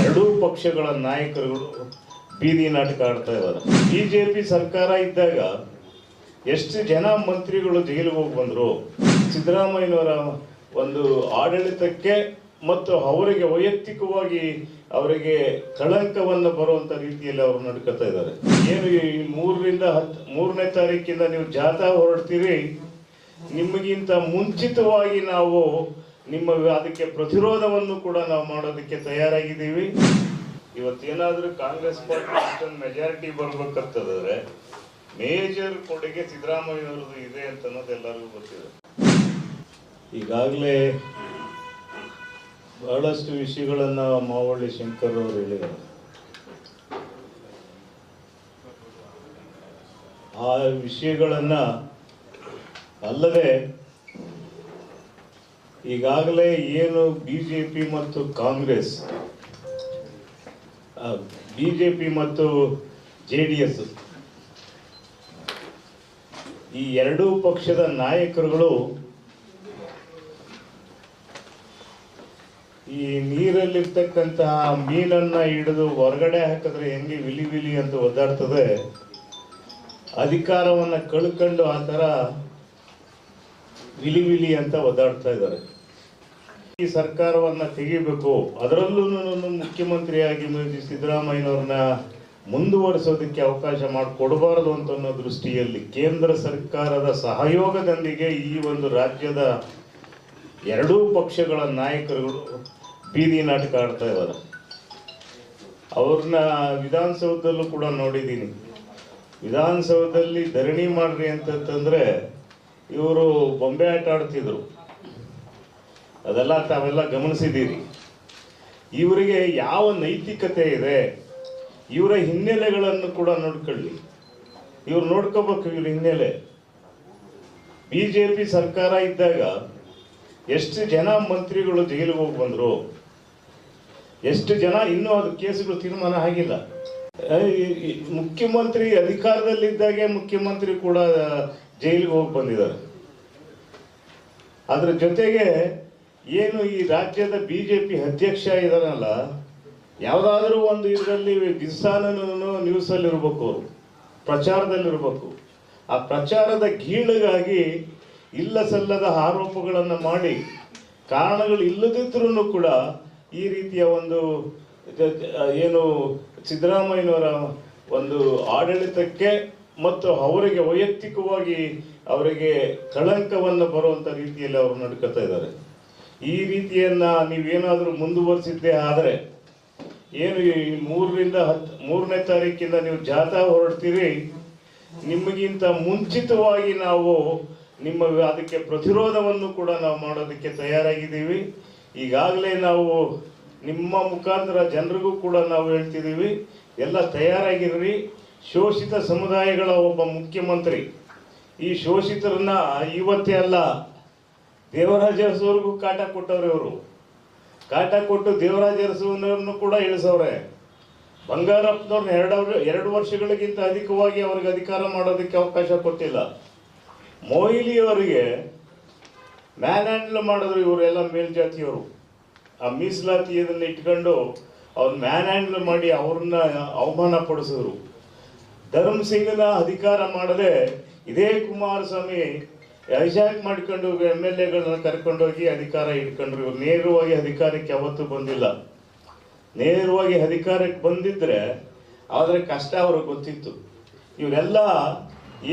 ಎರಡೂ ಪಕ್ಷಗಳ ನಾಯಕರುಗಳು ಬೀದಿ ನಾಟಕ ಆಡ್ತಾ ಇದ್ದಾರೆ. ಬಿಜೆಪಿ ಸರ್ಕಾರ ಇದ್ದಾಗ ಎಷ್ಟು ಜನ ಮಂತ್ರಿಗಳು ಜೈಲಿಗೆ ಹೋಗಿ ಬಂದರು? ಸಿದ್ದರಾಮಯ್ಯನವರ ಒಂದು ಆಡಳಿತಕ್ಕೆ ಮತ್ತು ಅವರಿಗೆ ವೈಯಕ್ತಿಕವಾಗಿ ಅವರಿಗೆ ಕಳಂಕವನ್ನು ಬರುವಂತ ರೀತಿಯಲ್ಲಿ ಅವರು ನಡ್ಕೊತಾ ಇದ್ದಾರೆ. ಏನು ಈ ಮೂರರಿಂದ ಹತ್ತು ಮೂರನೇ ತಾರೀಕಿಂದ ನೀವು ಜಾಥಾ ಹೊರಡ್ತೀರಿ? ನಿಮಗಿಂತ ಮುಂಚಿತವಾಗಿ ನಾವು ನಿಮ್ಮ ಅದಕ್ಕೆ ಪ್ರತಿರೋಧವನ್ನು ಕೂಡ ನಾವು ಮಾಡೋದಕ್ಕೆ ತಯಾರಾಗಿದ್ದೀವಿ. ಇವತ್ತೇನಾದರೂ ಕಾಂಗ್ರೆಸ್ ಪಾರ್ಟಿ ಅಷ್ಟೊಂದು ಮೆಜಾರಿಟಿ ಬರ್ಬೇಕಂತಂದ್ರೆ ಮೇಜರ್ ಕೊಡುಗೆ ಸಿದ್ದರಾಮಯ್ಯನವ್ರದ್ದು ಇದೆ ಅಂತ ಅನ್ನೋದು ಎಲ್ಲರಿಗೂ ಗೊತ್ತಿದೆ. ಈಗಾಗಲೇ ಬಹಳಷ್ಟು ವಿಷಯಗಳನ್ನು ಮಾವಳ್ಳಿ ಶಂಕರ್ ಅವರು ಹೇಳಿದ್ದಾರೆ. ಆ ವಿಷಯಗಳನ್ನು ಅಲ್ಲದೆ ಈಗಾಗಲೇ ಏನು ಬಿಜೆಪಿ ಮತ್ತು ಕಾಂಗ್ರೆಸ್ ಬಿಜೆಪಿ ಮತ್ತು ಜೆ ಡಿ ಎಸ್ ಈ ಎರಡೂ ಪಕ್ಷದ ನಾಯಕರುಗಳು ಈ ನೀರಲ್ಲಿರ್ತಕ್ಕಂತಹ ಮೀನನ್ನ ಹಿಡಿದು ಹೊರಗಡೆ ಹಾಕಿದ್ರೆ ಹೆಂಗೆ ವಿಲಿ ವಿಲಿ ಅಂತ ಒದ್ದಾಡ್ತದೆ, ಅಧಿಕಾರವನ್ನ ಕಳ್ಕೊಂಡು ಆ ಥರ ವಿಲಿ ವಿಲಿ ಅಂತ ಒದ್ದಾಡ್ತಾ ಇದ್ದಾರೆ. ಈ ಸರ್ಕಾರವನ್ನ ತೆಗಿಬೇಕು. ಅದರಲ್ಲೂ ಮುಖ್ಯಮಂತ್ರಿಯಾಗಿ ಸಿದ್ದರಾಮಯ್ಯನವ್ರನ್ನ ಮುಂದುವರಿಸೋದಕ್ಕೆ ಅವಕಾಶ ಮಾಡಿಕೊಡಬಾರದು ಅಂತ ಅನ್ನೋ ದೃಷ್ಟಿಯಲ್ಲಿ ಕೇಂದ್ರ ಸರ್ಕಾರದ ಸಹಯೋಗದೊಂದಿಗೆ ಈ ಒಂದು ರಾಜ್ಯದ ಎರಡೂ ಪಕ್ಷಗಳ ನಾಯಕರುಗಳು ಬೀದಿ ನಾಟಕ ಆಡ್ತಾ ಇದ್ದಾರೆ. ಅವ್ರನ್ನ ವಿಧಾನಸೌಧದಲ್ಲೂ ಕೂಡ ನೋಡಿದ್ದೀನಿ. ವಿಧಾನಸೌಧದಲ್ಲಿ ಧರಣಿ ಮಾಡ್ರಿ ಅಂತಂದ್ರೆ ಇವರು ಬೊಂಬೆ ಆಟ ಆಡ್ತಿದ್ರು. ಅದೆಲ್ಲ ತಾವೆಲ್ಲ ಗಮನಿಸಿದ್ದೀರಿ. ಇವರಿಗೆ ಯಾವ ನೈತಿಕತೆ ಇದೆ, ಇವರ ಹಿನ್ನೆಲೆಗಳನ್ನು ಕೂಡ ನೋಡ್ಕೊಳ್ಳಿ. ಇವ್ರು ನೋಡ್ಕೋಬೇಕು ಇವ್ರ ಹಿನ್ನೆಲೆ. ಬಿಜೆಪಿ ಸರ್ಕಾರ ಇದ್ದಾಗ ಎಷ್ಟು ಜನ ಮಂತ್ರಿಗಳು ಜೈಲಿಗೆ ಹೋಗಿ ಬಂದರು, ಎಷ್ಟು ಜನ ಇನ್ನೂ ಅದು ಕೇಸುಗಳು ತೀರ್ಮಾನ ಆಗಿಲ್ಲ. ಮುಖ್ಯಮಂತ್ರಿ ಅಧಿಕಾರದಲ್ಲಿದ್ದಾಗೆ ಮುಖ್ಯಮಂತ್ರಿ ಕೂಡ ಜೈಲಿಗೆ ಹೋಗಿ ಬಂದಿದ್ದಾರೆ. ಅದ್ರ ಜೊತೆಗೆ ಏನು ಈ ರಾಜ್ಯದ ಬಿ ಜೆ ಪಿ ಅಧ್ಯಕ್ಷ ಇದನ್ನಲ್ಲ ಯಾವುದಾದ್ರೂ ಒಂದು ಇದರಲ್ಲಿ ದಿವಸಾನು ನ್ಯೂಸಲ್ಲಿರ್ಬೇಕು ಅವರು, ಪ್ರಚಾರದಲ್ಲಿರ್ಬೇಕು. ಆ ಪ್ರಚಾರದ ಗೀಳಿಗಾಗಿ ಇಲ್ಲ ಸಲ್ಲದ ಆರೋಪಗಳನ್ನು ಮಾಡಿ, ಕಾರಣಗಳು ಇಲ್ಲದಿದ್ರೂ ಕೂಡ ಈ ರೀತಿಯ ಒಂದು ಏನು ಸಿದ್ದರಾಮಯ್ಯನವರ ಒಂದು ಆಡಳಿತಕ್ಕೆ ಮತ್ತು ಅವರಿಗೆ ವೈಯಕ್ತಿಕವಾಗಿ ಅವರಿಗೆ ಕಳಂಕವನ್ನು ಬರುವಂಥ ರೀತಿಯಲ್ಲಿ ಅವರು ನಡ್ಕೋತಾ ಇದ್ದಾರೆ. ಈ ರೀತಿಯನ್ನ ನೀವೇನಾದರೂ ಮುಂದುವರಿಸಿದ್ದೇ ಆದರೆ ಏನು ಈ ಮೂರರಿಂದ ಹತ್ತು ಮೂರನೇ ತಾರೀಕಿಂದ ನೀವು ಜಾಥಾ ಹೊರಡ್ತೀರಿ? ನಿಮಗಿಂತ ಮುಂಚಿತವಾಗಿ ನಾವು ನಿಮ್ಮ ಅದಕ್ಕೆ ಪ್ರತಿರೋಧವನ್ನು ಕೂಡ ನಾವು ಮಾಡೋದಕ್ಕೆ ತಯಾರಾಗಿದ್ದೀವಿ. ಈಗಾಗಲೇ ನಾವು ನಿಮ್ಮ ಮುಖಾಂತರ ಜನರಿಗೂ ಕೂಡ ನಾವು ಹೇಳ್ತಿದ್ದೀವಿ. ಎಲ್ಲ ತಯಾರಾಗಿರ್ರಿ. ಶೋಷಿತ ಸಮುದಾಯಗಳ ಒಬ್ಬ ಮುಖ್ಯಮಂತ್ರಿ. ಈ ಶೋಷಿತರನ್ನ ಇವತ್ತೇ ಅಲ್ಲ ದೇವರಾಜ ಅರಸುವರೆಗೂ ಕಾಟ ಕೊಟ್ಟವ್ರೆ ಇವರು. ಕಾಟ ಕೊಟ್ಟು ದೇವರಾಜ ಕೂಡ ಇಳಿಸವ್ರೆ. ಬಂಗಾರಪ್ಪನವ್ರನ್ನ ಎರಡು ಎರಡು ವರ್ಷಗಳಿಗಿಂತ ಅಧಿಕವಾಗಿ ಅವ್ರಿಗೆ ಅಧಿಕಾರ ಮಾಡೋದಕ್ಕೆ ಅವಕಾಶ ಕೊಟ್ಟಿಲ್ಲ. ಮೊಯ್ಲಿ ಅವರಿಗೆ ಮ್ಯಾನ್ ಹ್ಯಾಂಡಲ್ ಮಾಡಿದ್ರು ಇವರೆಲ್ಲ ಮೇಲ್ಜಾತಿಯವರು. ಆ ಮೀಸಲಾತಿ ಇದನ್ನ ಇಟ್ಕೊಂಡು ಅವ್ರು ಮ್ಯಾನ್ ಹ್ಯಾಂಡಲ್ ಮಾಡಿ ಅವ್ರನ್ನ ಅವಮಾನ ಪಡಿಸಿದ್ರು. ಧರ್ಮ್ ಸಿಂಗ್ನ ಅಧಿಕಾರ ಮಾಡದೆ ಇದೇ ಕುಮಾರಸ್ವಾಮಿ ಹೈಜಾಕ್ ಮಾಡ್ಕೊಂಡು ಎಂ ಎಲ್ ಎಗಳನ್ನ ಕರ್ಕೊಂಡೋಗಿ ಅಧಿಕಾರ ಇಟ್ಕೊಂಡ್ರು ಇವರು ನೇರವಾಗಿ ಅಧಿಕಾರಕ್ಕೆ ಯಾವತ್ತೂ ಬಂದಿಲ್ಲ. ನೇರವಾಗಿ ಅಧಿಕಾರಕ್ಕೆ ಬಂದಿದ್ರೆ ಆದರೆ ಕಷ್ಟ ಅವ್ರಿಗೆ ಗೊತ್ತಿತ್ತು. ಇವರೆಲ್ಲ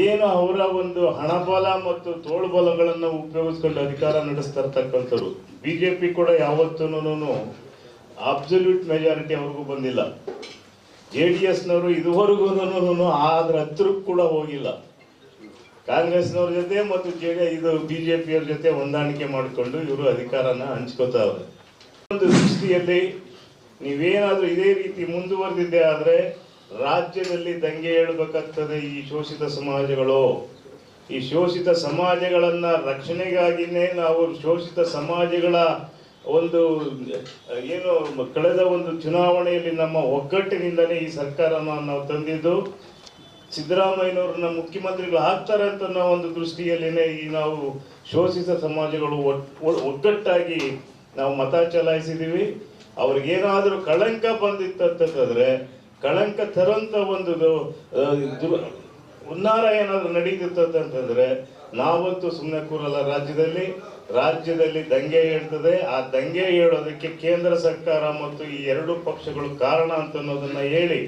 ಏನು ಅವರ ಒಂದು ಹಣಬಲ ಮತ್ತು ತೋಳ್ಬಲಗಳನ್ನು ಉಪಯೋಗಿಸ್ಕೊಂಡು ಅಧಿಕಾರ ನಡೆಸ್ತಾ ಇರ್ತಕ್ಕಂಥವ್ರು. ಬಿಜೆಪಿ ಕೂಡ ಯಾವತ್ತೂ ಅಬ್ಸಲ್ಯೂಟ್ ಮೆಜಾರಿಟಿ ಅವ್ರಿಗೂ ಬಂದಿಲ್ಲ. ಜೆ ಡಿ ಎಸ್ನವರು ಇದುವರೆಗೂ ಆದ್ರ ಹತ್ರಕ್ಕೂ ಕೂಡ ಹೋಗಿಲ್ಲ. ಕಾಂಗ್ರೆಸ್ನವ್ರ ಜೊತೆ ಮತ್ತು ಜೆ ಡಿ ಇದು ಬಿಜೆಪಿಯವ್ರ ಜೊತೆ ಹೊಂದಾಣಿಕೆ ಮಾಡಿಕೊಂಡು ಇವರು ಅಧಿಕಾರನ ಹಂಚ್ಕೋತಾವ್ರೆ. ಒಂದು ದೃಷ್ಟಿಯಲ್ಲಿ ನೀವೇನಾದರೂ ಇದೇ ರೀತಿ ಮುಂದುವರೆದಿದ್ದೆ ಆದರೆ ರಾಜ್ಯದಲ್ಲಿ ದಂಗೆ ಹೇಳ್ಬೇಕಾಗ್ತದೆ ಈ ಶೋಷಿತ ಸಮಾಜಗಳು. ಈ ಶೋಷಿತ ಸಮಾಜಗಳನ್ನ ರಕ್ಷಣೆಗಾಗಿನೇ ನಾವು ಶೋಷಿತ ಸಮಾಜಗಳ ಒಂದು, ಏನು, ಕಳೆದ ಒಂದು ಚುನಾವಣೆಯಲ್ಲಿ ನಮ್ಮ ಒಗ್ಗಟ್ಟಿನಿಂದಲೇ ಈ ಸರ್ಕಾರವನ್ನು ನಾವು ತಂದಿದ್ದು. ಸಿದ್ದರಾಮಯ್ಯನವ್ರನ್ನ ಮುಖ್ಯಮಂತ್ರಿಗಳು ಆಗ್ತಾರೆ ಅಂತ ನಾವು ಒಂದು ದೃಷ್ಟಿಯಲ್ಲಿನೇ ಈ ನಾವು ಶೋಷಿತ ಸಮಾಜಗಳು ಒಗ್ಗಟ್ಟಾಗಿ ನಾವು ಮತ ಚಲಾಯಿಸಿದ್ದೀವಿ ಅವ್ರಿಗೇನಾದ್ರೂ ಕಳಂಕ ಬಂದಿತ್ತಂತಂದ್ರೆ ಕಳಂಕ ತರಂತ ಒಂದು ಉನ್ನಾರ ಏನಾದ್ರು ನಡೀತಿತ್ತಂತಂದ್ರೆ ನಾವಂತೂ ಸುಮ್ಮನೆ ಕೂರಲ್ಲ ರಾಜ್ಯದಲ್ಲಿ. ರಾಜ್ಯದಲ್ಲಿ ದಂಗೆ ಹೇಳ್ತದೆ. ಆ ದಂಗೆ ಹೇಳೋದಕ್ಕೆ ಕೇಂದ್ರ ಸರ್ಕಾರ ಮತ್ತು ಈ ಎರಡು ಪಕ್ಷಗಳು ಕಾರಣ ಅಂತ ಅನ್ನೋದನ್ನ ಹೇಳಿ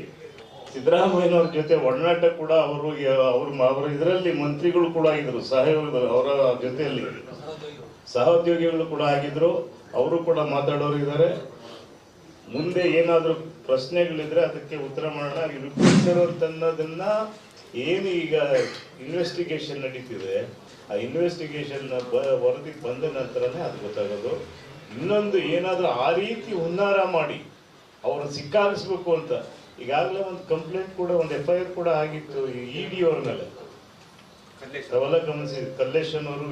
ಸಿದ್ದರಾಮಯ್ಯನವ್ರ ಜೊತೆ ಒಡನಾಟ ಕೂಡ ಅವರು ಅವರು ಅವರ ಇದರಲ್ಲಿ ಮಂತ್ರಿಗಳು ಕೂಡ ಇದ್ರು ಸಹಯೋಗದಲ್ಲಿ ಅವರ ಜೊತೆಯಲ್ಲಿ. ಸಹೋದ್ಯೋಗಿಗಳು ಕೂಡ ಆಗಿದ್ರು, ಅವರು ಕೂಡ ಮಾತಾಡೋರು ಇದ್ದಾರೆ ಮುಂದೆ ಏನಾದರೂ ಪ್ರಶ್ನೆಗಳಿದ್ರೆ ಅದಕ್ಕೆ ಉತ್ತರ ಮಾಡೋಣ. ರಿಪೋರ್ಟರ್ ತನ್ನದನ್ನ ಏನು ಈಗ ಇನ್ವೆಸ್ಟಿಗೇಷನ್ ನಡೀತಿದೆ, ಆ ಇನ್ವೆಸ್ಟಿಗೇಷನ್ ವರದಿ ಬಂದ ನಂತರನೇ ಅದು ಗೊತ್ತಾಗೋದು. ಇನ್ನೊಂದು ಏನಾದರೂ ಆ ರೀತಿ ಹುನ್ನಾರ ಮಾಡಿ ಅವರು ಸಿಕ್ಕಾಗಿಸ್ಬೇಕು ಅಂತ ಈಗಾಗಲೇ ಒಂದು ಕಂಪ್ಲೇಂಟ್ ಕೂಡ ಒಂದು ಎಫ್ ಐ ಆರ್ ಕೂಡ ಆಗಿತ್ತು ಇ ಡಿ ಅವ್ರ ಮೇಲೆ. ಅವೆಲ್ಲ ಗಮನಿಸಿ ಕಲ್ಲೇಶನ್ ಅವರು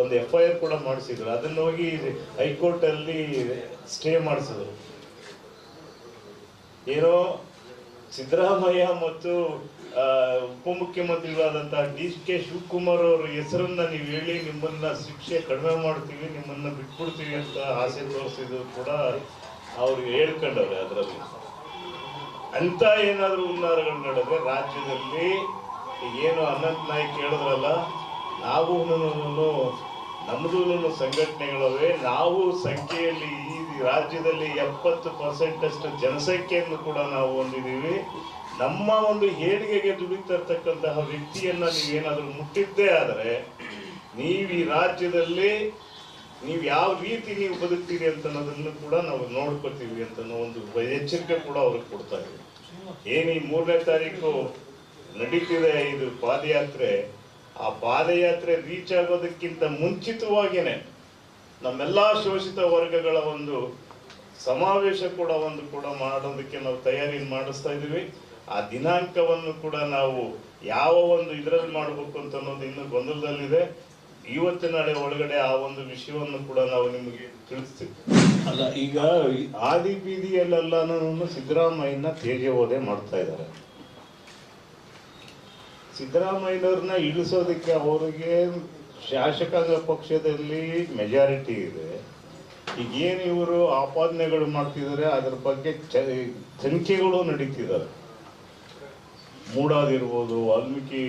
ಒಂದು ಎಫ್ ಐ ಆರ್ ಕೂಡ ಮಾಡಿಸಿದ್ರು. ಅದನ್ನ ಹೋಗಿ ಹೈಕೋರ್ಟ್ ಅಲ್ಲಿ ಸ್ಟೇ ಮಾಡಿಸಿದ್ರು. ಏನೋ ಸಿದ್ದರಾಮಯ್ಯ ಮತ್ತು ಉಪಮುಖ್ಯಮಂತ್ರಿಗಳಾದಂತಹ ಡಿ ಕೆ ಶಿವಕುಮಾರ್ ಅವರ ಹೆಸರನ್ನ ನೀವು ಹೇಳಿ ನಿಮ್ಮನ್ನ ಶಿಕ್ಷೆ ಕಡಿಮೆ ಮಾಡ್ತೀವಿ ನಿಮ್ಮನ್ನ ಬಿಟ್ಬಿಡ್ತೀವಿ ಅಂತ ಆಸೆ ತೋರಿಸಿದ್ರು ಕೂಡ ಅವ್ರಿಗೆ ಹೇಳ್ಕೊಂಡವ್ರೆ ಅದರಲ್ಲಿ. ಅಂತ ಏನಾದರೂ ಹುನ್ನಾರಗಳು ನಡೆದ್ರೆ ರಾಜ್ಯದಲ್ಲಿ ಏನು ಅನಂತ್ ನಾಯ್ಕ್ ಹೇಳಿದ್ರಲ್ಲ ನಾವು ನಮ್ಮದು ಸಂಘಟನೆಗಳವೆ, ನಾವು ಸಂಖ್ಯೆಯಲ್ಲಿ ಈ ರಾಜ್ಯದಲ್ಲಿ ಎಪ್ಪತ್ತು ಪರ್ಸೆಂಟ್ ಅಷ್ಟು ಜನಸಂಖ್ಯೆಯನ್ನು ಕೂಡ ನಾವು ಹೊಂದಿದ್ದೀವಿ. ನಮ್ಮ ಒಂದು ಏಳಿಗೆಗೆ ದುಡಿತಿರ್ತಕ್ಕಂತಹ ವ್ಯಕ್ತಿಯನ್ನ ನೀವೇನಾದರೂ ಮುಟ್ಟಿದ್ದೇ ಆದರೆ, ನೀವು ಈ ರಾಜ್ಯದಲ್ಲಿ ನೀವು ಯಾವ ರೀತಿ ನೀವು ಬದುಕ್ತೀರಿ ಅಂತ ಅನ್ನೋದನ್ನು ಕೂಡ ನಾವು ನೋಡ್ಕೋತೀವಿ ಅಂತ ಒಂದು ಎಚ್ಚರಿಕೆ ಕೂಡ ಅವ್ರಿಗೆ ಕೊಡ್ತಾ ಇದ್ದೀವಿ ಏನು ಈ ಮೂರನೇ ತಾರೀಕು ನಡೀತಿದೆ, ಇದು ಪಾದಯಾತ್ರೆ. ಆ ಪಾದಯಾತ್ರೆ ರೀಚ್ ಆಗೋದಕ್ಕಿಂತ ಮುಂಚಿತವಾಗಿಯೇ ನಮ್ಮೆಲ್ಲ ಶೋಷಿತ ವರ್ಗಗಳ ಒಂದು ಸಮಾವೇಶ ಕೂಡ ಒಂದು ಕೂಡ ಮಾಡೋದಕ್ಕೆ ನಾವು ತಯಾರಿ ಮಾಡಿಸ್ತಾ ಇದ್ದೀವಿ ಆ ದಿನಾಂಕವನ್ನು ಕೂಡ ನಾವು ಯಾವ ಒಂದು ಇದರಲ್ಲಿ ಮಾಡಬೇಕು ಅಂತ ಅನ್ನೋದು ಇನ್ನೂ ಗೊಂದಲದಲ್ಲಿದೆ. ಇವತ್ತು ನಾಳೆ ಒಳಗಡೆ ಆ ಒಂದು ವಿಷಯವನ್ನು ಕೂಡ ನಾವು ನಿಮಗೆ ತಿಳಿಸ್ತೀವಿ. ಅಲ್ಲ ಈಗ ಆದಿ ಬೀದಿಯಲ್ಲೆಲ್ಲಾನು ಸಿದ್ದರಾಮಯ್ಯನ ತೇಜವೋಧೆ ಮಾಡ್ತಾ ಇದ್ದಾರೆ. ಸಿದ್ದರಾಮಯ್ಯನವ್ರನ್ನ ಇಳಿಸೋದಕ್ಕೆ ಅವರಿಗೆ ಶಾಸಕಾಂಗ ಪಕ್ಷದಲ್ಲಿ ಮೆಜಾರಿಟಿ ಇದೆ. ಈಗ ಏನು ಇವರು ಆಪಾದನೆಗಳು ಮಾಡ್ತಿದ್ದಾರೆ ಅದ್ರ ಬಗ್ಗೆ ಚಂಕೆಗಳು ತನಿಖೆಗಳು ನಡೀತಿದ್ದಾರೆ ಮೂಡಾದಿರ್ಬೋದು ವಾಲ್ಮೀಕಿ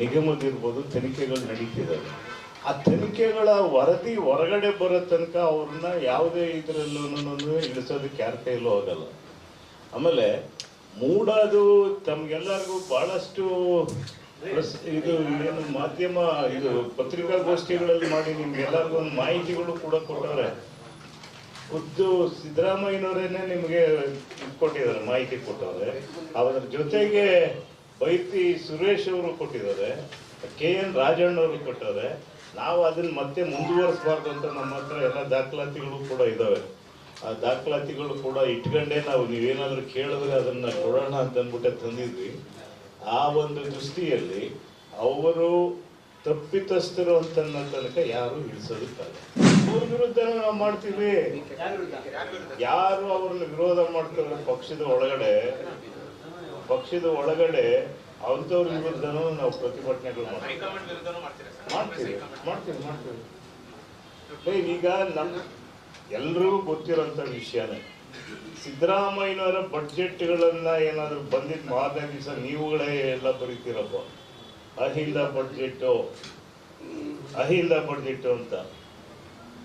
ನಿಗಮದಿರ್ಬೋದು ತನಿಖೆಗಳು ನಡೀತಿದ್ದಾವೆ. ಆ ತನಿಖೆಗಳ ವರದಿ ಹೊರಗಡೆ ಬರೋ ತನಕ ಅವ್ರನ್ನ ಯಾವುದೇ ಇದರಲ್ಲೂ ಇಳಿಸೋದಕ್ಕೆ ಯಾರ ಇಲ್ಲೂ ಆಗಲ್ಲ. ಆಮೇಲೆ ಮೂಡೋದು ತಮ್ಗೆಲ್ಲರಿಗೂ ಬಹಳಷ್ಟು ಇದು ಏನು ಮಾಧ್ಯಮ, ಇದು ಪತ್ರಿಕಾಗೋಷ್ಠಿಗಳಲ್ಲಿ ಮಾಡಿ ನಿಮ್ಗೆಲ್ಲರಿಗೂ ಒಂದು ಮಾಹಿತಿಗಳು ಕೂಡ ಕೊಟ್ಟವ್ರೆ. ಖುದ್ದು ಸಿದ್ದರಾಮಯ್ಯನವರೇನೆ ನಿಮಗೆ ಕೊಟ್ಟಿದ್ದಾರೆ, ಮಾಹಿತಿ ಕೊಟ್ಟವ್ರೆ. ಅವರ ಜೊತೆಗೆ ಬೈತಿ ಸುರೇಶ್ ಅವರು ಕೊಟ್ಟಿದ್ದಾರೆ, ಕೆ ಎನ್ ರಾಜಣ್ಣವರು ಕೊಟ್ಟವ್ರೆ. ನಾವು ಅದನ್ನ ಮತ್ತೆ ಮುಂದುವರಿಸಬಾರ್ದು ಅಂತ ನಮ್ಮ ಹತ್ರ ಎಲ್ಲ ದಾಖಲಾತಿಗಳು ಕೂಡ ಇದಾವೆ. ಆ ದಾಖಲಾತಿಗಳು ಕೂಡ ಇಟ್ಕೊಂಡೇ ನಾವು ನೀವೇನಾದರೂ ಕೇಳಿದ್ರೆ ಅದನ್ನ ಕೊಡೋಣ ಅಂತ ಅಂದ್ಬಿಟ್ಟೆ ತಂದಿದ್ವಿ. ಆ ಒಂದು ದೃಷ್ಟಿಯಲ್ಲಿ ಅವರು ತಪ್ಪಿತಸ್ಥರು ಅಂತ ತನಕ ಯಾರು ಇಳಿಸೋದಕ್ಕಾಗಲ್ಲ ಅವ್ರ ವಿರುದ್ಧ ನಾವು ಮಾಡ್ತೀವಿ. ಯಾರು ಅವ್ರನ್ನ ವಿರೋಧ ಮಾಡ್ತಾರೆ ಪಕ್ಷದ ಒಳಗಡೆ ಪಕ್ಷದ ಒಳಗಡೆ ಅಂಥವ್ರ ವಿರುದ್ಧನೂ ನಾವು ಪ್ರತಿಭಟನೆಗಳು ಮಾಡ್ತೀವಿ? ಮಾಡ್ತೀವಿ ಮಾಡ್ತೀವಿ ಈಗ ನಮ್ ಎಲ್ರಿಗೂ ಗೊತ್ತಿರೋಂಥ ವಿಷಯನೇ. ಸಿದ್ದರಾಮಯ್ಯನವರ ಬಡ್ಜೆಟ್ಗಳನ್ನ ಏನಾದ್ರು ಬಂದಿದ್ ಮಾರನೇ ದಿವಸ ನೀವುಗಳೇ ಎಲ್ಲ ಬರೀತಿರಪ್ಪ. ಅಹಿಂದ ಬಡ್ಜೆಟ್ಟು ಅಹಿಂದ ಬಡ್ಜೆಟ್ಟು ಅಂತ.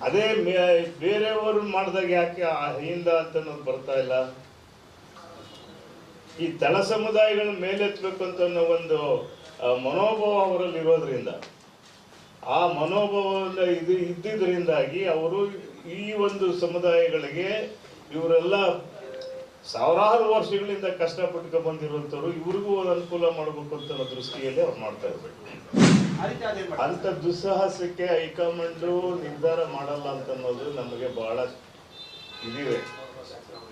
ಅದೇ ಬೇರೆಯವರು ಮಾಡಿದಾಗ ಯಾಕೆ ಅಹಿಂದ ಅಂತ ಬರ್ತಾ ಇಲ್ಲ? ಈ ತಳ ಸಮುದಾಯಗಳ ಮೇಲೆತ್ತಬೇಕು ಅಂತ ಅನ್ನೋ ಒಂದು ಮನೋಭಾವ ಅವರಲ್ಲಿ ಇರೋದ್ರಿಂದ ಆ ಮನೋಭಾವದ ಇದು ಇದ್ದಿದ್ದರಿಂದಾಗಿ ಅವರು ಈ ಒಂದು ಸಮುದಾಯಗಳಿಗೆ ಇವರೆಲ್ಲ ಸಾವಿರಾರು ವರ್ಷಗಳಿಂದ ಕಷ್ಟಪಟ್ಟು ಬಂದಿರುವಂಥವ್ರು ಇವ್ರಿಗೂ ಒಂದು ಅನುಕೂಲ ಮಾಡಬೇಕು ಅಂತ ಅನ್ನೋ ದೃಷ್ಟಿಯಲ್ಲಿ ಅವ್ರು ಮಾಡ್ತಾ ಇರಬೇಕು. ಅಂತ ದುಸ್ಸಾಹಸಕ್ಕೆ ಹೈಕಮಾಂಡ್ ನಿರ್ಧಾರ ಮಾಡಲ್ಲ ಅಂತ ಅನ್ನೋದು ನಮಗೆ ಬಹಳ ಇದಿವೆ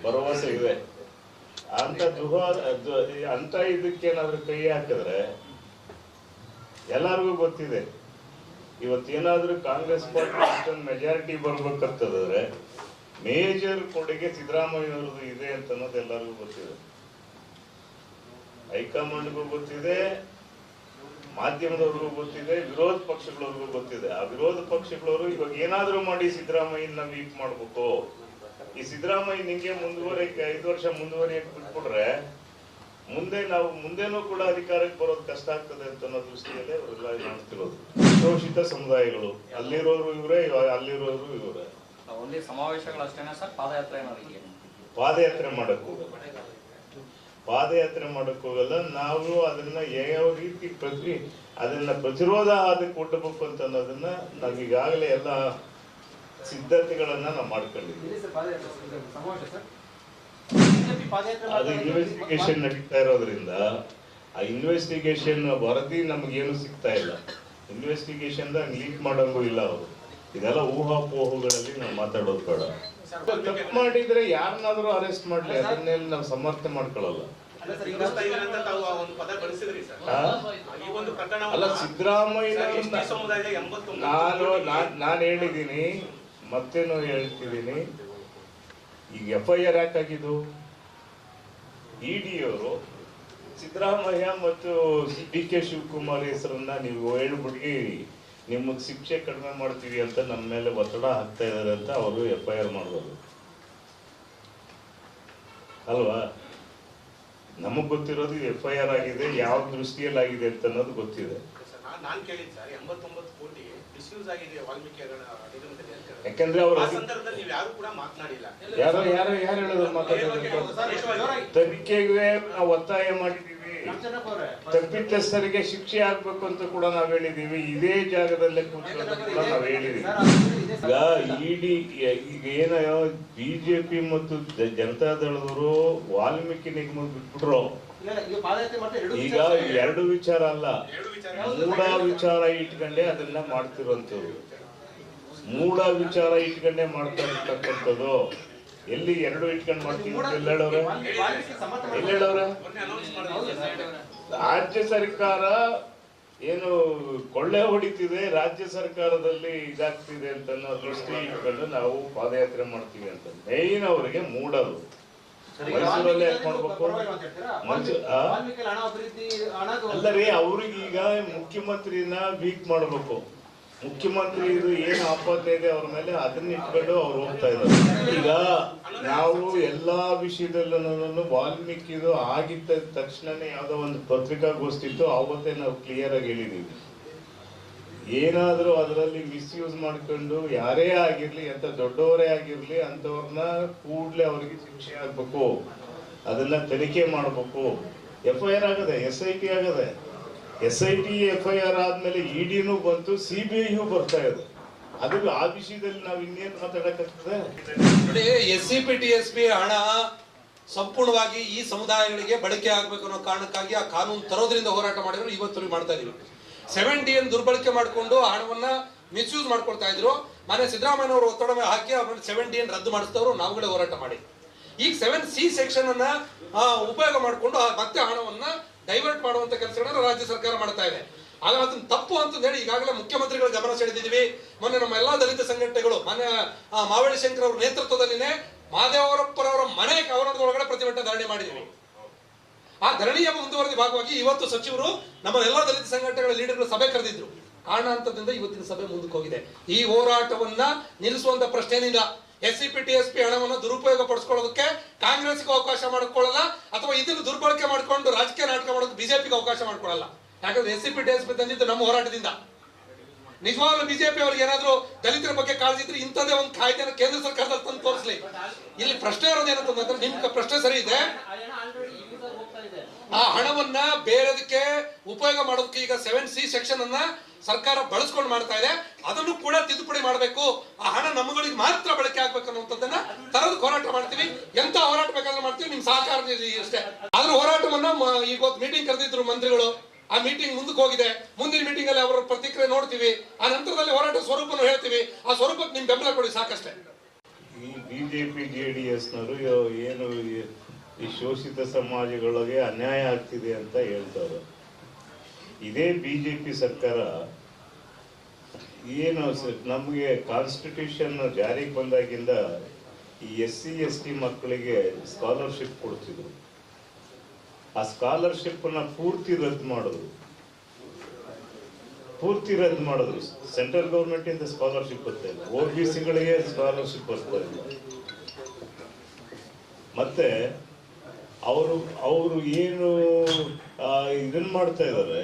ಭರವಸೆ ಇದೆ. ಅಂತ ದುಹಾ ದು- ಅಂತ ಇದಕ್ಕೆ ಏನಾದ್ರು ಕೈ ಹಾಕಿದ್ರೆ ಎಲ್ಲರಿಗೂ ಗೊತ್ತಿದೆ. ಇವತ್ತೇನಾದ್ರೂ ಕಾಂಗ್ರೆಸ್ ಪಾರ್ಟಿ ಅಷ್ಟೊಂದು ಮೆಜಾರಿಟಿ ಬರ್ಬೇಕಂತಂದ್ರೆ ಮೇಜರ್ ಕೊಡುಗೆ ಸಿದ್ದರಾಮಯ್ಯವ್ರದ್ದು ಇದೆ ಅಂತ ಅನ್ನೋದು ಎಲ್ಲರಿಗೂ ಗೊತ್ತಿದೆ. ಹೈಕಮಾಂಡ್ಗೂ ಗೊತ್ತಿದೆ, ಮಾಧ್ಯಮದವ್ರಿಗೂ ಗೊತ್ತಿದೆ, ವಿರೋಧ ಪಕ್ಷಗಳವ್ರಿಗೂ ಗೊತ್ತಿದೆ. ಆ ವಿರೋಧ ಪಕ್ಷಗಳವರು ಇವಾಗ ಏನಾದರೂ ಮಾಡಿ ಸಿದ್ದರಾಮಯ್ಯನ ವೀಕ್ ಮಾಡ್ಬೇಕು. ಈ ಸಿದ್ದರಾಮಯ್ಯ ನಿಂಗೆ ಮುಂದುವರೆ ಐದು ವರ್ಷ ಮುಂದುವರೆ ಬಿಟ್ಬಿಟ್ರೆ ಮುಂದೆ ನಾವು ಮುಂದೆನೂ ಕೂಡ ಅಧಿಕಾರಕ್ಕೆ ಬರೋದು ಕಷ್ಟ ಆಗ್ತದೆ ಅಂತ ಅನ್ನೋ ದೃಷ್ಟಿಯಲ್ಲೇ ಅವರೆಲ್ಲ ಮಾಡ್ತಿರೋದು. ಶೋಷಿತ ಸಮುದಾಯಗಳು ಅಲ್ಲಿರೋರು ಇವರೇ ಅಲ್ಲಿರೋರು ಇವರೇ. ಸರ್? ಪಾದಯಾತ್ರೆ? ಪಾದಯಾತ್ರೆ ಮಾಡಕ್ ಹೋಗಲ್ಲ. ಪಾದಯಾತ್ರೆ ಮಾಡಕ್ ಹೋಗಲ್ಲ. ನಾವು ಅದನ್ನ ಯಾವ ರೀತಿ ಪ್ರತಿ ಅದನ್ನ ಪ್ರತಿರೋಧ ಅದಕ್ಕೆ ಕೊಟ್ಟಬೇಕು ಅಂತ ಅನ್ನೋದನ್ನ ನಾವೀಗಾಗಲೇ ಎಲ್ಲ ಸಿದ್ಧತೆಗಳನ್ನ ನಾವು ಮಾಡ್ಕೊಂಡಿದ್ದೀವಿ. ಅದು ಇನ್ವೆಸ್ಟಿಗೇಷನ್ ನಡೀತಾ ಇರೋದ್ರಿಂದ ಆ ಇನ್ವೆಸ್ಟಿಗೇಷನ್ ವರದಿ ನಮಗೇನು ಸಿಗ್ತಾ ಇಲ್ಲ. ಇನ್ವೆಸ್ಟಿಗೇಷನ್ ಲೀಕ್ ಮಾಡಂಗೂ ಇಲ್ಲ ಅವರು. ಇದೆಲ್ಲ ಊಹಾಪೋಹಗಳಲ್ಲಿ ನಾವು ಮಾತಾಡೋದು ಬೇಡ. ತಪ್ಪು ಮಾಡಿದ್ರೆ ಯಾರನ್ನಾದ್ರೂ ಅರೆಸ್ಟ್ ಮಾಡ್ಲಿ ಅದನ್ನೆಲ್ಲ ನಾವು ಸಮರ್ಥನೆ ಮಾಡ್ಕೊಳ್ಳಲ್ಲ. ಅಲ್ಲ ಸರ್ ಈಗ ವಿರೋಧಿಸ್ತಾ ತಾವು ಆ ಒಂದು ಪದ ಬಳಸಿದ್ರಿ ಸರ್. ಈ ಒಂದು ಪ್ರಕರಣ ಅಲ್ಲ ಸಿದ್ದರಾಮಯ್ಯ ನಾನ್- ನಾನು ಹೇಳಿದ್ದೀನಿ. ಮತ್ತೇನು ಹೇಳ್ತಿದ್ದೀನಿ? ಈಗ ಎಫ್ ಐ ಆರ್ ಯಾಕಾಗಿದ್ದು ಇಡಿ ಅವರು ಸಿದ್ದರಾಮಯ್ಯ ಮತ್ತು ಡಿ ಕೆ ಶಿವಕುಮಾರ್ ಹೆಸರನ್ನ ನೀವು ಹೇಳ್ಬಿಡಿ ನಿಮಗೆ ಶಿಕ್ಷೆ ಕಡಿಮೆ ಮಾಡ್ತೀವಿ ಅಂತ ನಮ್ಮ ಮೇಲೆ ಒತ್ತಡ ಹಾಕ್ತಾ ಇದ್ದಾರೆ ಅಂತ ಅವರು ಎಫ್ ಐ ಆರ್ ಮಾಡ್ಬೋದು. ಅಲ್ವಾ? ನಮಗ್ ಗೊತ್ತಿರೋದು ಎಫ್ ಐ ಆರ್ ಆಗಿದೆ, ಯಾವ ದೃಷ್ಟಿಯಲ್ಲಿ ಆಗಿದೆ ಅಂತ ಅನ್ನೋದು ಗೊತ್ತಿದೆ. ನಾನು ಸರ್, ಎಂಬತ್ತೊಂಬತ್ತು ಕೋಟಿ ಯಾಕಂದ್ರೆ ಅವರು ಆ ಸಂದರ್ಭದಲ್ಲಿ ನೀವು ಯಾರು ಯಾರೋ ಯಾರೋ ಯಾರು ಹೇಳೋದು ಮಾತಾಡೋದು. ತನಿಖೆಗೆ ನಾವು ಒತ್ತಾಯ ಮಾಡಿದ್ದೀವಿ. ತಪ್ಪಿತಸ್ಥರಿಗೆ ಶಿಕ್ಷೆ ಆಗ್ಬೇಕು ಅಂತ ಕೂಡ ನಾವು ಹೇಳಿದೀವಿ ಇದೇ ಜಾಗದಲ್ಲೇ ಕೂತ್ಕೊಂಡು ಕೂಡ ನಾವ್ ಹೇಳಿದೀವಿ. ಈಗ ಇಡಿ ಈಗ ಏನ ಬಿಜೆಪಿ ಮತ್ತು ಜ- ಜನತಾದಳದವರು ವಾಲ್ಮೀಕಿ ನಿಗಮ ಬಿಟ್ಬಿಟ್ರು. ಈಗ ಎರಡು ವಿಚಾರ ಸರ್. ಎರಡು ವಿಚಾರ ಅಲ್ಲ. ಮೂಡ ವಿಚಾರ. ಮೂಢ ವಿಚಾರ ಇಟ್ಕೊಂಡೆ ಅದನ್ನ ಮಾಡ್ತಿರುವಂತವ್ರು ಮೂಢ ವಿಚಾರ ಇಟ್ಕೊಂಡೆ ಮಾಡ್ತಾ ಇರ್ತಕ್ಕಂಥದ್ದು. ಎಲ್ಲಿ ಎರಡು ಇಟ್ಕೊಂಡು ಮಾಡ್ತೀವಿ ಅಂತ ಎಲ್ಲಿ ಹೇಳವ್ರೆ ವಾಲ್ಮೀಕಿ- ವಾಲ್ಮೀಕಿ ಸಮರ್ಥನೆ ಎಲ್ಲಿ ಹೇಳವ್ರೆ ಮೊನ್ನೆ ಅನೌನ್ಸ್ ಮಾಡಿದ್ರು ರಾಜ್ಯ ಸರ್ಕಾರ ಏನು ಕೊಳ್ಳೆ ಹೊಡಿತಿದೆ ರಾಜ್ಯ ಸರ್ಕಾರದಲ್ಲಿ ಇದಾಗ್ತಿದೆ ಅಂತ ಅನ್ನೋ ದೃಷ್ಟಿ ಇಟ್ಕೊಂಡು ನಾವು ಪಾದಯಾತ್ರೆ ಮಾಡ್ತೀವಿ ಅಂತ. ಮೇಯ್ನ್ ಅವರಿಗೆ ಈಗ ಮೈಸೂರಲ್ಲಿ ಅಭಿವೃದ್ಧಿ ಅಲ್ಲರಿ ಅವ್ರಿಗೀಗ ಮುಖ್ಯಮಂತ್ರಿನ ವೀಕ್ ಮಾಡಬೇಕು. ಮುಖ್ಯಮಂತ್ರಿ ಇದು ಏನು ಆಪತ್ತೆ ಇದೆ ಅವ್ರ ಮೇಲೆ ಅದನ್ನ ಇಟ್ಕೊಂಡು ಅವ್ರು ಹೋಗ್ತಾ ಇದ್ದಾರೆ. ಈಗ ನಾವು ಎಲ್ಲಾ ವಿಷಯದಲ್ಲೂ ವಾಲ್ಮೀಕಿದು ಆಗಿದ್ದ ತಕ್ಷಣನೇ ಯಾವ್ದೋ ಒಂದು ಪತ್ರಿಕಾಗೋಷ್ಠಿ ಇತ್ತು ಅವತ್ತೇ ನಾವು ಕ್ಲಿಯರ್ ಆಗಿ ಹೇಳಿದೀವಿ. ಏನಾದ್ರೂ ಅದರಲ್ಲಿ ಮಿಸ್ಯೂಸ್ ಮಾಡ್ಕೊಂಡು ಯಾರೇ ಆಗಿರಲಿ ಎಂಥ ದೊಡ್ಡವರೇ ಆಗಿರಲಿ, ಅಂಥವ್ರನ್ನ ಕೂಡಲೇ ಅವರಿಗೆ ಶಿಕ್ಷೆ ಆಗಬೇಕು. ಅದನ್ನು ತನಿಖೆ ಮಾಡಬೇಕು. ಎಫ್ ಐ ಆರ್ ಆಗದೆ ಎಸ್ ಐ ಟಿ ಆಗದೆ. S I T F I R ಆದಮೇಲೆ ಇ ಡಿನೂ ಬಂತು ಸಿ ಬಿ ಐಯು ಬರ್ತಾ ಇದೆ. ಅದು ಆ ವಿಷಯದಲ್ಲಿ ನಾವು ಇನ್ನೇನು ಮಾತಾಡಕ್ಕಾಗ್ತದೆ? S C P T S P ಹಣ ಸಂಪೂರ್ಣವಾಗಿ ಈ ಸಮುದಾಯಗಳಿಗೆ ಬಳಕೆ ಆಗ್ಬೇಕು ಅನ್ನೋ ಕಾರಣಕ್ಕಾಗಿ ಆ ಕಾನೂನು ತರೋದ್ರಿಂದ ಹೋರಾಟ ಮಾಡಿದ್ರು ಇವತ್ತು ಮಾಡ್ತಾ ಇದೀವಿ ಸೆವೆನ್ ದುರ್ಬಳಕೆ ಮಾಡಿಕೊಂಡು ಹಣವನ್ನ ಮಿಸ್ಯೂಸ್ ಮಾಡ್ಕೊಳ್ತಾ ಇದ್ರು. ಮನೆ ಸಿದ್ದರಾಮಯ್ಯ ಅವರು ಒತ್ತಡ ಹಾಕಿ ಅವ್ರನ್ನ ಸೆವೆನ್ ರದ್ದು ಮಾಡಿಸ್ತವ್ರು ನಾವುಗಳೇ ಹೋರಾಟ ಮಾಡಿ ಈಗ ಸೆವೆನ್ ಸಿ ಸೆಕ್ಷನ್ ಅನ್ನ ಉಪಯೋಗ ಮಾಡಿಕೊಂಡು ಮತ್ತೆ ಹಣವನ್ನ ಡೈವರ್ಟ್ ಮಾಡುವಂತ ಕೆಲಸಗಳನ್ನ ರಾಜ್ಯ ಸರ್ಕಾರ ಮಾಡ್ತಾ ಇದೆ. ಆಗ ಅದನ್ನ ತಪ್ಪು ಅಂತ ಹೇಳಿ ಈಗಾಗಲೇ ಮುಖ್ಯಮಂತ್ರಿಗಳ ಗಮನ ಸೆಳೆದಿದ್ದೀವಿ. ಮೊನ್ನೆ ನಮ್ಮ ಎಲ್ಲಾ ದಲಿತ ಸಂಘಟನೆಗಳು ಮನೆ ಮಾವಳಿ ಶಂಕರ್ ಅವರ ನೇತೃತ್ವದಲ್ಲಿನೇ ಮಾದೇವರಪ್ಪರವರ ಮನೆ ಆವರಣದೊಳಗಡೆ ಪ್ರತಿಭಟನೆ ಧಾರಣೆ ಮಾಡಿದ್ದೀವಿ ಆ ಧರಣಿಯ ಮುಂದುವರೆದ ಭಾಗವಾಗಿ ಇವತ್ತು ಸಚಿವರು ನಮ್ಮ ಎಲ್ಲ ದಲಿತ ಸಂಘಟನೆಗಳ ಲೀಡರ್ಗಳು ಸಭೆ ಕರೆದಿದ್ರು. ಕಾರಣಾಂತರದಿಂದ ಇವತ್ತಿನ ಸಭೆ ಮುಂದಕ್ಕೆ ಹೋಗಿದೆ. ಈ ಹೋರಾಟವನ್ನ ನಿಲ್ಲಿಸುವಂತ ಪ್ರಶ್ನೆ ಏನಿಲ್ಲ S C P T S P ಹಣವನ್ನು ದುರುಪಯೋಗ ಪಡಿಸ್ಕೊಳ್ಳೋದಕ್ಕೆ ಕಾಂಗ್ರೆಸ್ಗೆ ಅವಕಾಶ ಮಾಡಿಕೊಳ್ಳಲ್ಲ, ಅಥವಾ ಇದನ್ನು ದುರ್ಬಳಕೆ ಮಾಡಿಕೊಂಡು ರಾಜಕೀಯ ನಾಟಕ ಮಾಡೋದು ಬಿಜೆಪಿಗೆ ಅವಕಾಶ ಮಾಡಿಕೊಳ್ಳಲ್ಲ. ಯಾಕಂದ್ರೆ S C P T S P ತಂದಿದ್ದು ನಮ್ಮ ಹೋರಾಟದಿಂದ. ನಿಜವಾಗ್ಲೂ ಬಿಜೆಪಿ ಅವ್ರಿಗೆ ಏನಾದ್ರು ದಲಿತರ ಬಗ್ಗೆ ಕಾಳಜಿ ಇದ್ರೆ ಇಂಥದೇ ಒಂದು ಕಾಯ್ದೆನ ಕೇಂದ್ರ ಸರ್ಕಾರದಲ್ಲಿ ತಂದು ತೋರಿಸ್ಲಿ. ಇಲ್ಲಿ ಪ್ರಶ್ನೆ ಇರೋದೇನಂತಂದ್ರೆ ನಿಮ್ಗೆ ಪ್ರಶ್ನೆ ಸರಿ ಇದೆ. ಆ ಹಣವನ್ನ ಬೇರೆದಕ್ಕೆ ಉಪಯೋಗ ಮಾಡೋದಕ್ಕೆ ಈಗ ಸೆವೆನ್ ಸಿ ಸೆಕ್ಷನ್ ಅನ್ನ ಸರ್ಕಾರ ಬಳಸ್ಕೊಂಡು ಮಾಡ್ತಾ ಇದೆ. ಅದನ್ನು ಕೂಡ ತಿದ್ದುಪಡಿ ಮಾಡಬೇಕು. ಆ ಹಣ ನಮ್ಮಗಳಿಗೆ ಮಾತ್ರ ಬಳಕೆ ಆಗ್ಬೇಕು ಅನ್ನುವಂಥದ್ದನ್ನ ತರದ ಹೋರಾಟ ಮಾಡ್ತೀವಿ. ಎಂತ ಹೋರಾಟ ಬೇಕಾದ್ರೂ ಮಾಡ್ತೀವಿ. ನಿಮ್ ಸಹಕಾರ ಅಷ್ಟೇ. ಆದ್ರೂ ಹೋರಾಟವನ್ನ ಈಗ ಮೀಟಿಂಗ್ ಕರೆದಿದ್ರು ಮಂತ್ರಿಗಳು. ಆ ಮೀಟಿಂಗ್ ಮುಂದಕ್ಕೆ ಹೋಗಿದೆ. ಮುಂದಿನ ಮೀಟಿಂಗ್ ಅಲ್ಲಿ ಅವರ ಪ್ರತಿಕ್ರಿಯೆ ನೋಡ್ತೀವಿ. ಆ ನಂತರದಲ್ಲಿ ಹೋರಾಟ ಸ್ವರೂಪವನ್ನು ಹೇಳ್ತೀವಿ. ಆ ಸ್ವರೂಪಕ್ಕೆ ನಿಮ್ ಬೆಂಬಲ ಕೊಡಿ, ಸಾಕಷ್ಟೇ. ಬಿಜೆಪಿ ಜೆ ಡಿ ಎಸ್ನವರು ಏನು ಈ- ಶೋಷಿತ ಸಮಾಜಗಳಿಗೆ ಅನ್ಯಾಯ ಆಗ್ತಿದೆ ಅಂತ ಹೇಳ್ತಾರೆ. ಇದೇ ಬಿ ಜೆ ಪಿ ಸರ್ಕಾರ ಏನು ನಮಗೆ ಕಾನ್ಸ್ಟಿಟ್ಯೂಷನ್ ಜಾರಿಗೆ ಬಂದಾಗಿಂದ ಈ ಎಸ್ ಸಿ ಎಸ್ ಟಿ ಮಕ್ಕಳಿಗೆ ಸ್ಕಾಲರ್ಶಿಪ್ ಕೊಡ್ತಿದ್ರು. ಆ ಸ್ಕಾಲರ್ಶಿಪ್ನ ಪೂರ್ತಿ ರದ್ದು ಮಾಡಿದ್ರು. ಪೂರ್ತಿ ರದ್ದು ಮಾಡಿದ್ರು. ಸೆಂಟ್ರಲ್ ಗೌರ್ಮೆಂಟಿಂದ ಸ್ಕಾಲರ್ಶಿಪ್ ಬರ್ತಾ ಇಲ್ಲ. ಒ ಬಿ ಸಿಗಳಿಗೆ ಸ್ಕಾಲರ್ಶಿಪ್ ಬರ್ತಾ ಇಲ್ಲ. ಮತ್ತೆ ಅವರು ಅವರು ಏನು ಇದನ್ನ ಮಾಡ್ತಾ ಇದ್ದಾರೆ,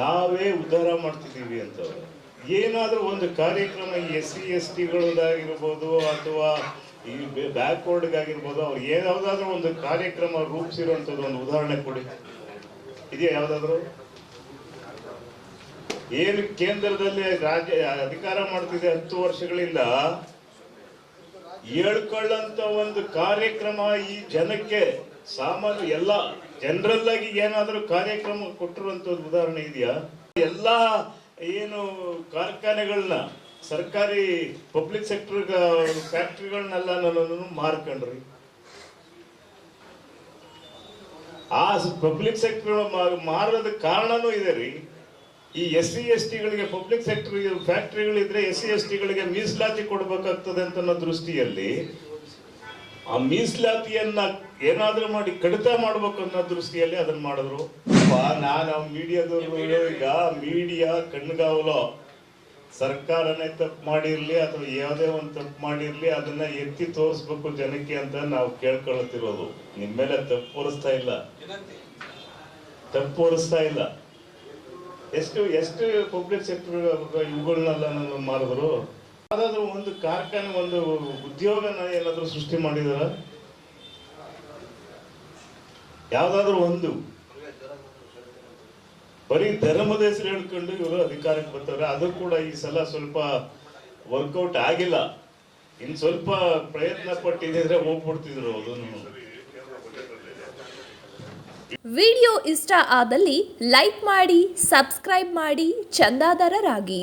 ನಾವೇ ಉದ್ಧಾರ ಮಾಡ್ತಿದ್ದೀವಿ ಅಂತ ಏನಾದರೂ ಒಂದು ಕಾರ್ಯಕ್ರಮ ಎಸ್ ಸಿ, ಎಸ್ ಟಿಗಳದಾಗಿರ್ಬೋದು ಅಥವಾ ಈ ಬ್ಯಾಕ್ವರ್ಡ್ಗಾಗಿರ್ಬೋದು, ಅವ್ರು ಯಾವುದಾದ್ರೂ ಒಂದು ಕಾರ್ಯಕ್ರಮ ರೂಪಿಸಿರುವಂಥದ್ದು ಒಂದು ಉದಾಹರಣೆ ಕೊಡಿ. ಇದೆಯಾ ಯಾವುದಾದ್ರೂ? ಏನು ಕೇಂದ್ರದಲ್ಲಿ ರಾಜ್ಯ, ಅಧಿಕಾರ ಮಾಡ್ತಿದೆ ಹತ್ತು ವರ್ಷಗಳಿಂದ ಹೇಳ್ಕೊಳ್ಳಂತ ಒಂದು ಕಾರ್ಯಕ್ರಮ ಈ ಜನಕ್ಕೆ ಸಾಮಾನ್ಯ ಎಲ್ಲ ಜನರಲ್ ಏನಾದರೂ ಕಾರ್ಯಕ್ರಮ ಕೊಟ್ಟಿರುವಂತ ಉದಾಹರಣೆ ಇದೆಯಾ? ಎಲ್ಲ ಏನು ಕಾರ್ಖಾನೆಗಳನ್ನ, ಸರ್ಕಾರಿ ಪಬ್ಲಿಕ್ ಸೆಕ್ಟರ್ ಫ್ಯಾಕ್ಟ್ರಿಗಳನ್ನೆಲ್ಲ ನಾನು ಮಾರ್ಕೊಂಡ್ರಿ. ಆ ಪಬ್ಲಿಕ್ ಸೆಕ್ಟರ್ ಮಾರೋದಕ್ಕೆ ಕಾರಣನೂ ಇದೆ ರೀ. ಈ ಎಸ್ ಸಿ ಎಸ್ ಟಿಗಳಿಗೆ ಪಬ್ಲಿಕ್ ಸೆಕ್ಟರ್ ಫ್ಯಾಕ್ಟ್ರಿಗಳಿದ್ರೆ ಎಸ್ ಸಿ ಎಸ್ ಟಿಗಳಿಗೆ ಮೀಸಲಾತಿ ಕೊಡಬೇಕಾಗ್ತದೆ ಅಂತ ಅನ್ನೋ ದೃಷ್ಟಿಯಲ್ಲಿ ಆ ಮೀಸಲಾತಿಯನ್ನ ಏನಾದ್ರೂ ಮಾಡಿ ಕಡಿತ ಮಾಡ್ಬೇಕು ಅನ್ನೋ ದೃಷ್ಟಿಯಲ್ಲಿ ಅದನ್ನ ಮಾಡಿದ್ರು. ನಾನು ಮೀಡಿಯಾದವರು ಈಗ ಮೀಡಿಯಾ ಕಣ್ಗಾವಲು, ಸರ್ಕಾರನೇ ತಪ್ಪು ಮಾಡಿರ್ಲಿ ಅಥವಾ ಯಾವುದೇ ಒಂದು ತಪ್ಪು ಮಾಡಿರ್ಲಿ ಅದನ್ನ ಎತ್ತಿ ತೋರಿಸ್ಬೇಕು ಜನಕ್ಕೆ ಅಂತ ನಾವು ಕೇಳ್ಕೊಳ್ತಿರೋದು. ನಿಮ್ಮ ಮೇಲೆ ತಪ್ಪು ಹೊರಿಸ್ತಾ ಇಲ್ಲ. ತಪ್ಪು ಹೊರಿಸ್ತಾ ಇಲ್ಲ. ಎಷ್ಟು ಎಷ್ಟು ಪಬ್ಲಿಕ್ ಸೆಕ್ಟರ್ ಇವುಗಳನ್ನೆಲ್ಲ ನಾನು ಮಾಡಿದ್ರು? ಯಾವ್ದಾದ್ರು ಒಂದು ಕಾರ್ಖಾನೆ, ಒಂದು ಉದ್ಯೋಗನ ಎಲ್ಲಾದರೂ ಸೃಷ್ಟಿ ಮಾಡಿದಾರ? ಯಾವ್ದಾದ್ರು ಒಂದು. ಬರೀ ಧರ್ಮದ ಹೆಸರು ಹೇಳ್ಕೊಂಡು ಇವರು ಅಧಿಕಾರಕ್ಕೆ ಬರ್ತಾರೆ. ಅದು ಕೂಡ ಈ ಸಲ ಸ್ವಲ್ಪ ವರ್ಕೌಟ್ ಆಗಿಲ್ಲ. ಇನ್ ಸ್ವಲ್ಪ ಪ್ರಯತ್ನ ಪಟ್ಟಿದ್ರೆ ಹೋಗ್ಬಿಡ್ತಿದ್ರು ಅದನ್ನು. ವಿಡಿಯೋ ಇಷ್ಟ ಆದಲ್ಲಿ ಲೈಕ್ ಮಾಡಿ ಸಬ್ಸ್ಕ್ರೈಬ್ ಮಾಡಿ ಚಂದಾದಾರರಾಗಿ.